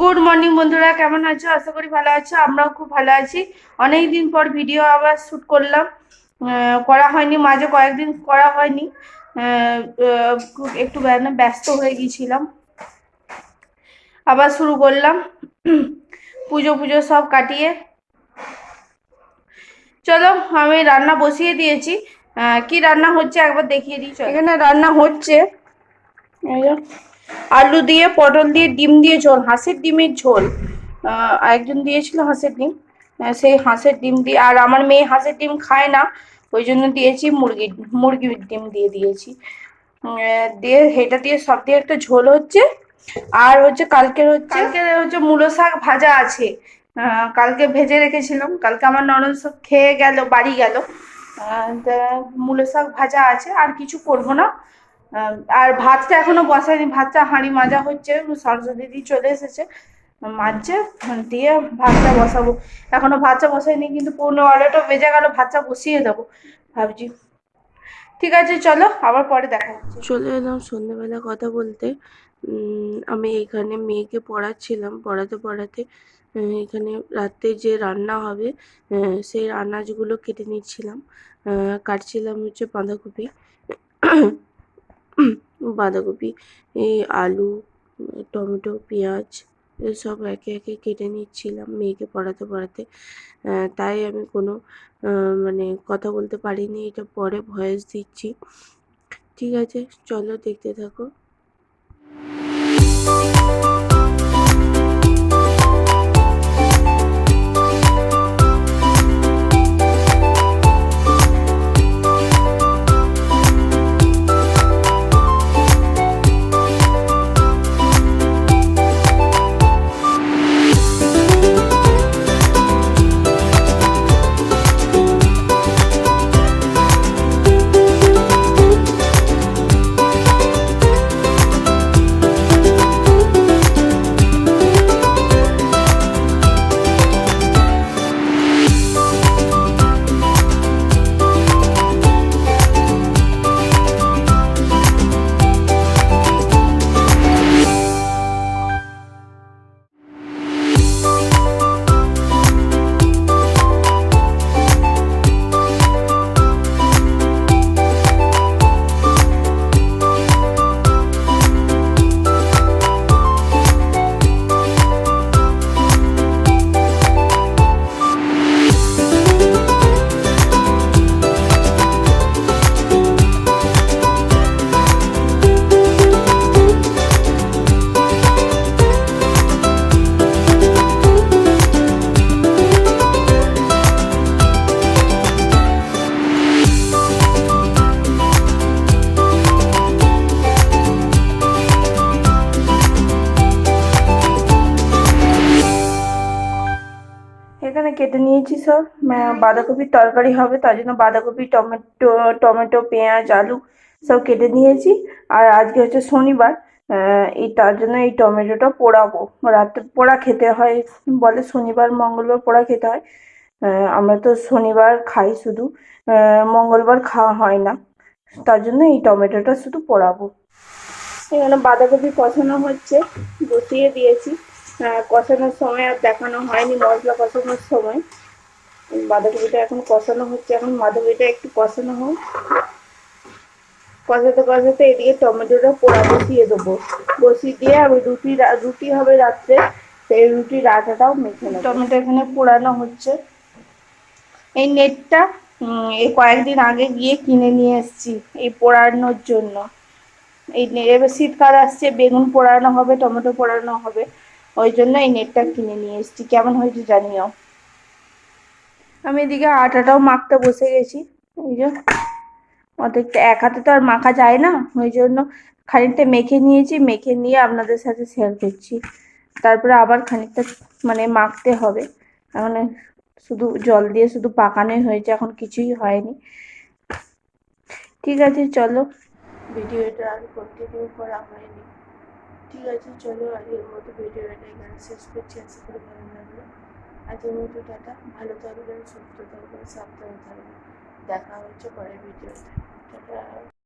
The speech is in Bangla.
গুড মর্নিং বন্ধুরা। কেমন আছো? আশা করি ভালো আছো। আমরাও খুব ভালো আছি। অনেক দিন পর ভিডিও আবার শ্যুট করলাম। করা হয়নি। মাঝে কয়েকদিন করা হয়নি। একটু ব্যস্ত হয়ে গিয়েছিলাম। আবার শুরু করলাম। পুজো পুজো সব কাটিয়ে। চলো, আমি রান্না বসিয়ে দিয়েছি। কি রান্না হচ্ছে একবার দেখিয়ে দিই এখানে রান্না হচ্ছে। আলু দিয়ে, পটল দিয়ে, ডিম দিয়ে ঝোল, হাঁসের ডিমের ঝোল। একজন দিয়েছিল হাঁসের ডিম। সেই হাঁসের ডিম দিয়ে, আর আমার মেয়ে হাঁসের ডিম খায় না, ওই জন্য দিয়েছি মুরগির মুরগির ডিম দিয়ে দিয়েছি। দিয়ে এটা দিয়ে সব দিয়ে একটা ঝোল হচ্ছে, আর হচ্ছে কালকের হচ্ছে কালকের হচ্ছে মূলো শাক ভাজা আছে। কালকে ভেজে রেখেছিলাম, কালকে আমার ননদ সব খেয়ে গেল, বাড়ি গেল। মূলো শাক ভাজা আছে, আর কিছু করব না। আর ভাতটা এখনও বসায়নি, ভাতটা হাঁড়ি মাজা হচ্ছে, সরস্বতী দিদি চলে এসেছে। মাজছে দিয়ে ভাতটা বসাবো। এখনও ভাতটা বসাইনি কিন্তু পৌনে বারোটা বেজে গেল, ভাতটা বসিয়ে দেবো। ভাবছি। ঠিক আছে, চলো, আবার পরে দেখা হচ্ছে। চলে এলাম সন্ধ্যেবেলা কথা বলতে। আমি এখানে মেয়েকে পড়াচ্ছিলাম, পড়াতে পড়াতে এখানে রাতে যে রান্না হবে সেই আনাজগুলো কেটে নিচ্ছিলাম। কাটছিলাম হচ্ছে বাঁধাকপি। বাঁধাকপি, এই আলু, টমেটো, পেঁয়াজ সব একে একে কেটে নিচ্ছিলাম মেয়েকে পড়াতে পড়াতে। তাই আমি কোনো মানে কথা বলতে পারিনি, এটা পরে ভয়েস দিচ্ছি। ঠিক আছে, চলো দেখতে থাকো। এখানে কেটে নিয়েছি সব। বাঁধাকপির তরকারি হবে, তার জন্য বাঁধাকপি, টমেটো টমেটো, পেঁয়াজ, আলু সব কেটে নিয়েছি। আর আজকে হচ্ছে শনিবার এই তার জন্য এই টমেটোটা পোড়াবো। রাতে পোড়া খেতে হয়, বলে শনিবার, মঙ্গলবার পোড়া খেতে হয়। আমরা তো শনিবার খাই শুধু মঙ্গলবার খাওয়া হয় না। তার জন্য এই টমেটোটা শুধু পোড়াবো। এখানে বাঁধাকপি কষানো হচ্ছে, বসিয়ে দিয়েছি। কষানোর সময় আর দেখানো হয়নি, মশলা কষানোর সময়। বাঁধাকপিটা এখন কষানো হচ্ছে, এখন বাঁধাকপিটা একটু কষানো হোক। কষাতে কষাতে এদিকে টমেটোটা পোড়া বসিয়ে দেবো। বসিয়ে দিয়ে আমি রুটি রুটি হবে রাত্রে, সেই রুটির আটাটাও মেখে নেব। টমেটো এখানে পোড়ানো হচ্ছে। এই নেটটা এই কয়েকদিন আগে গিয়ে কিনে নিয়ে এসেছি, এই পোড়ানোর জন্য। এই এবার শীতকাল আসছে, বেগুন পোড়ানো হবে, টমেটো পোড়ানো হবে। ওই জন্য এই নেটটা কিনে নিয়ে এসেছি। কেমন হয়েছে জানিও? আমি এদিকে আটাটাও মাখতে বসে গেছি। এই যে অর্ধেকটা এক হাতে তো আর মাখা যায় না। ওই জন্য খানিকটা মেখে নিয়েছি, মেখে নিয়ে আপনাদের সাথে শেয়ার করছি। তারপরে আবার খানিকটা মানে মাখতে হবে। এখন শুধু জল দিয়ে শুধু পাকানোই হয়েছে, এখন কিছুই হয়নি। ঠিক আছে, চলো। ভিডিওটা আর কন্টিনিউ করা হয়নি। ঠিক আছে, চলো, আর এর মতো ভিডিওটা এখানে শেষ করছি। আশা করি ভালো লাগল। আজকের মতো টাটা। ভালো থাকবেন, সুস্থ থাকবেন, সাবধানে থাকবেন। দেখা হচ্ছে পরের ভিডিওতে টাটা।